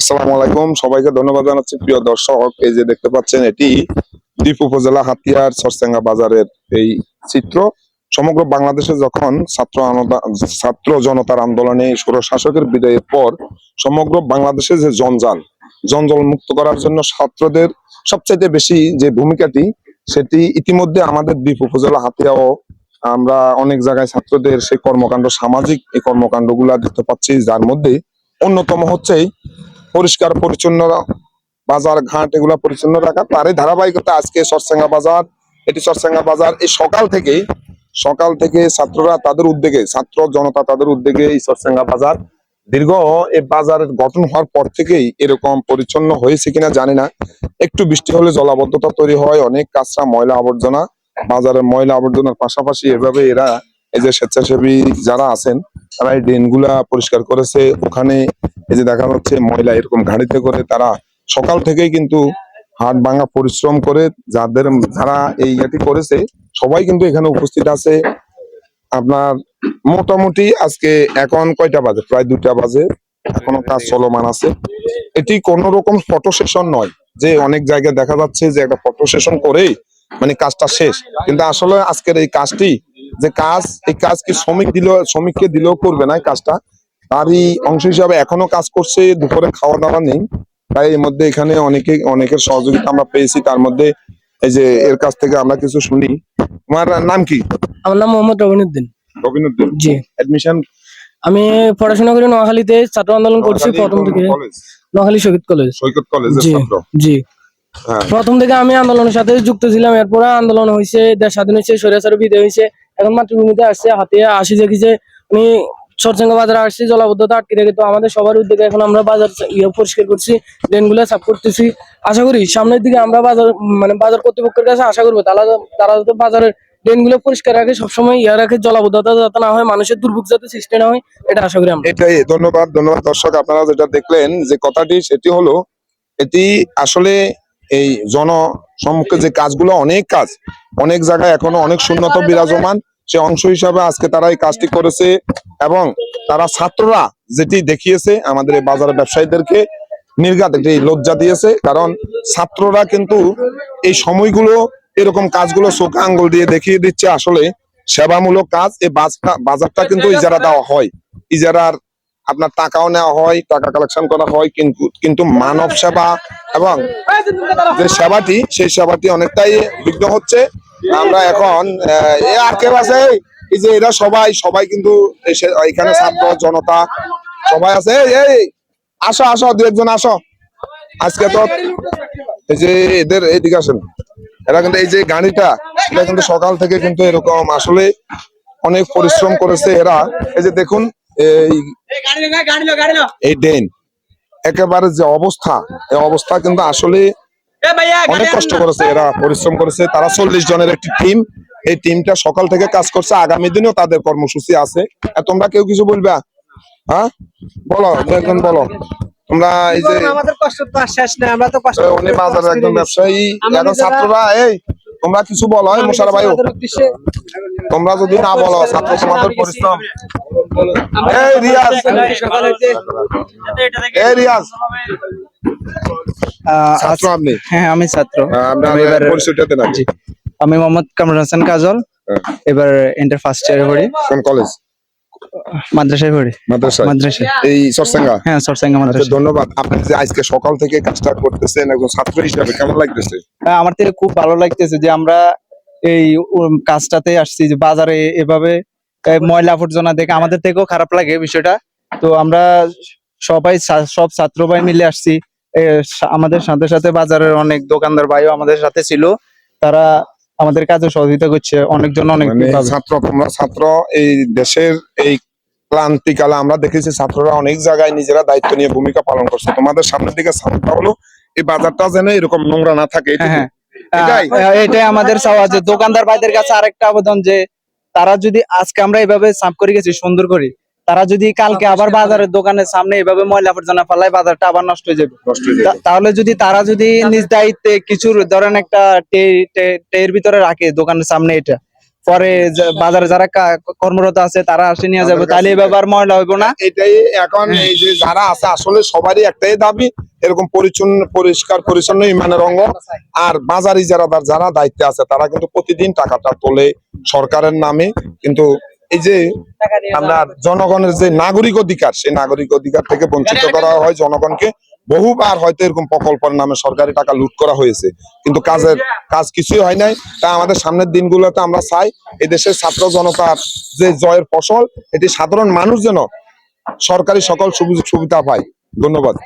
আসসালামু আলাইকুম। সবাইকে ধন্যবাদ জানাচ্ছি। প্রিয় দর্শক, এই যে দেখতে পাচ্ছেন, এটি দ্বীপ উপজেলা হাতিয়ার সরসেঙ্গা বাজারের এই চিত্র। সমগ্র বাংলাদেশে যখন ছাত্র ছাত্র জনতার আন্দোলনে স্বৈরশাসকের বিদায়ের পর সমগ্র বাংলাদেশে যে জঞ্জাল জঞ্জাল মুক্ত করার জন্য ছাত্রদের সবচাইতে বেশি যে ভূমিকাটি, সেটি ইতিমধ্যে আমাদের দ্বীপ উপজেলা হাতিয়াও আমরা অনেক জায়গায় ছাত্রদের সেই কর্মকাণ্ড, সামাজিক এই কর্মকাণ্ডগুলা দেখতে পাচ্ছি, যার মধ্যে অন্যতম হচ্ছে পরিষ্কার, পরিচ্ছন্ন বাজার ঘাট এগুলা পরিচ্ছন্ন রাখা। তারই ধারাবাহিকতা আজকে সরসাঙ্গা বাজার। এটি সরসাঙ্গা বাজার। এই সকাল থেকে সকাল থেকে ছাত্ররা তাদের উদ্যোগে, ছাত্র জনতা তাদের উদ্যোগে এই সরসাঙ্গা বাজার। দীর্ঘ এই বাজারের গঠন হওয়ার পর থেকেই এরকম পরিচ্ছন্ন হয়েছে কিনা জানি না। একটু বৃষ্টি হলে জলাবদ্ধতা তৈরি হয়, অনেক কাঁচরা ময়লা আবর্জনা। বাজারের ময়লা আবর্জনার পাশাপাশি এভাবে এরা, এই যে স্বেচ্ছাসেবী যারা আছেন, তারা এই ড্রেনগুলা পরিষ্কার করেছে। ওখানে এই যে দেখা যাচ্ছে ময়লা এরকম গাড়িতে করে তারা সকাল থেকেই কিন্তু হাট ভাঙা পরিশ্রম করে যাদের যারা এই ইয়েটি করেছে, সবাই কিন্তু এখানে উপস্থিত আছে। আপনার মোটামুটি আজকে এখন কয়টা বাজে? প্রায় দুটা বাজে। এখনও কাজ চলমান আছে। এটি কোন রকম ফটো সেশন নয়। যে অনেক জায়গায় দেখা যাচ্ছে যে একটা ফটো সেশন করেই মানে কাজটা শেষ। কিন্তু আসলে আজকের এই কাজটি, যে কাজ, এই কাজ কি শ্রমিক দিল শ্রমিককে দিলেও করবে না কাজটা? তারই অংশ হিসাবে এখনও কাজ করছে দুপুরে খাওয়া দাওয়া নেই। তাই এর মধ্যে এখানে অনেকে অনেকের সহযোগিতা আমরা পেয়েছি তার মধ্যে এই যে এর কাছ থেকে আমরা কিছু শুনি। তোমার নাম কি? আমার নাম মোহাম্মদ রবিনুদ্দিন। রবিনুদ্দিন? জি। অ্যাডমিশন আমি পড়াশোনা করি নোয়াখালীতে ছাত্র আন্দোলন করছি প্রথম থেকে। College Noakhali Shahid college. সৈকত কলেজের জি ছাত্র? জি। হ্যাঁ। প্রথম থেকে আমি আন্দোলনের সাথে যুক্ত ছিলাম এরপরে আন্দোলন হয়েছে দেশ স্বাধীন হয়েছে স্বৈরাচার বিদায় হয়েছে এখন মাতৃভূমিতে আসছে হাতে আসি দেখি যে উনি সরসঙ্গ বাজারে আসছি জলাবদ্ধতা আটকে রেখে। তো আমাদের সবার উদ্যোগে এখন আমরা বাজার ইয়ে পরিষ্কার করছি ড্রেনগুলো সাফ করতেছি। আশা করি সামনের দিকে আমরা বাজার মানে বাজার কর্তৃপক্ষের কাছে আশা করব তারা তারা যাতে বাজারের ড্রেনগুলো পরিষ্কার রাখে সবসময় ইয়ে রাখে জলাবদ্ধতা যাতে না হয় মানুষের দুর্ভোগ যাতে সৃষ্টি না হয় এটা আশা করি আমরা। এটাই ধন্যবাদ ধন্যবাদ। দর্শক আপনারা যেটা দেখলেন যে কথাটি সেটি হলো এটি আসলে এই জন সম্মুখে যে কাজগুলো অনেক কাজ অনেক জায়গায় এখনও অনেক শূন্যত বিরাজমান। সে অংশ হিসাবে আজকে তারা এই কাজটি করেছে এবং তারা ছাত্ররা যেটি দেখিয়েছে আমাদের এই বাজারের ব্যবসায়ীদেরকে নির্ঘাত একটি লজ্জা দিয়েছে, কারণ ছাত্ররা কিন্তু এই সময়গুলো, এরকম কাজগুলো চোখ আঙ্গুল দিয়ে দেখিয়ে দিচ্ছে আসলে সেবামূলক কাজ, এই বাজারটা কিন্তু ইজারা দেওয়া হয়। ইজারার আপনার টাকাও নেওয়া হয়, টাকা কালেকশন করা হয়, কিন্তু কিন্তু মানব সেবা এবং যে সেবাটি, সেই সেবাটি অনেকটাই বিঘ্ন হচ্ছে। আমরা এখন আর কেউ আছে? এই যে এরা সবাই সবাই কিন্তু এখানে ছাত্র জনতা সবাই আছে। এই, এই আসো আসো দু একজন আসো। আজকে তো এই যে এদের এইদিকে আসেন। এরা কিন্তু এই যে গাড়িটা এটা কিন্তু সকাল থেকে কিন্তু এরকম আসলে অনেক পরিশ্রম করেছে এরা। এই যে দেখুন এই এই ড্রেন একেবারে যে অবস্থা এই অবস্থা কিন্তু আসলে অনেক কষ্ট করেছে এরা পরিশ্রম করেছে। তারা চল্লিশ জনের একটি টিম এই টিমটা সকাল থেকে কাজ করছে। আগামী দিনেও তাদের কর্মসূচি আছে। আর তোমরা কেউ কিছু বলবা? হ্যাঁ? বলো একজন বলো। তোমরা এই যে আমাদের কষ্ট তো শেষ নেই আমরা তো কষ্ট উনি বাজারের একজন ব্যবসায়ী। এখন ছাত্ররা এই তোমরা কিছু বলো ভাই। তোমরা যদি না বলো ছাত্র সমাজের পরিশ্রম। এই রিয়াজ। এই রিয়াজ। আহ, ছাত্র আপনি? হ্যাঁ আমি ছাত্র। আমি জি। মোহাম্মদ কামরুল হাসান কাজল। হ্যাঁ। এবার ইন্টার ফার্স্ট ইয়ারে পড়ি। কোন কলেজ মাদ্রাসায় পড়ি। মাদ্রাসা মাদ্রাসায়। এই সরসাঙ্গা? হ্যাঁ সরসাঙ্গা আচ্ছা মাদ্রাসা ধন্যবাদ। আপনি যে আজকে সকাল থেকে কাজটা করতেছেন একজন ছাত্র হিসাবে কেমন লাগতেছে? হ্যাঁ, আমার থেকে খুব ভালো লাগতেছে যে আমরা এই কাজটাতে আসছি যে বাজারে এভাবে ময়লা আবর্জনা দেখে আমাদের থেকেও খারাপ লাগে বিষয়টা। তো আমরা সবাই সব ছাত্র ভাই মিলে আসছি। আমাদের সাথে সাথে বাজারের অনেক দোকানদার ভাইও আমাদের সাথে ছিল তারা আমাদের কাজে সহযোগিতা করছে অনেকজন অনেক মানে ছাত্র ছাত্র এই দেশের এই ক্লান্তিকালে আমরা দেখেছি ছাত্ররা অনেক জায়গায় নিজেরা দায়িত্ব নিয়ে ভূমিকা পালন করছে তোমাদের সামনের দিকে সামনটা হলো এই বাজারটা যেন এরকম নোংরা না থাকে হ্যাঁ। হ্যাঁ এটাই? এটাই আমাদের চাওয়া যে দোকানদার ভাইদের কাছে আরেকটা আবেদন যে তারা যদি আজকে আমরা এভাবে সাফ করে গেছি সুন্দর করে তারা যদি কালকে আবার বাজারের দোকানের সামনে এভাবে ময়লা আবর্জনা ফেলায় বাজারটা আবার নষ্ট হয়ে যাবে। হয়ে। তাহলে যদি তারা যদি নিজ দায়িত্বে কিছু ধরেন একটা টের ভিতরে রাখে দোকানের সামনে এটা পরে যা- বাজারে যারা কর্মরত আছে তারা আসে নিয়ে যাবে তাহলে এভাবে আর ময়লা হইব না। এটাই এখন এই যে যারা আছে আসলে সবারই একটাই দাবি এরকম পরিচ্ছন্ন পরিষ্কার পরিচ্ছন্ন ইমানের অঙ্গ। আর বাজারি যারা যারা দায়িত্বে আছে তারা কিন্তু প্রতিদিন টাকাটা তোলে সরকারের নামে কিন্তু এই যে আমরা জনগণের যে নাগরিক অধিকার সেই নাগরিক অধিকার থেকে বঞ্চিত করা হয়। জনগণকে বহুবার হয়তো এরকম প্রকল্পের নামে সরকারি টাকা লুট করা হয়েছে। কিন্তু কাজের কাজ কিছুই হয় নাই। তা আমাদের সামনের দিনগুলোতে আমরা চাই এই দেশের ছাত্র জনতার যে জয়ের ফসল এটি সাধারণ মানুষ যেন সরকারি সকল সুবিধা সুবিধা পায়। ধন্যবাদ।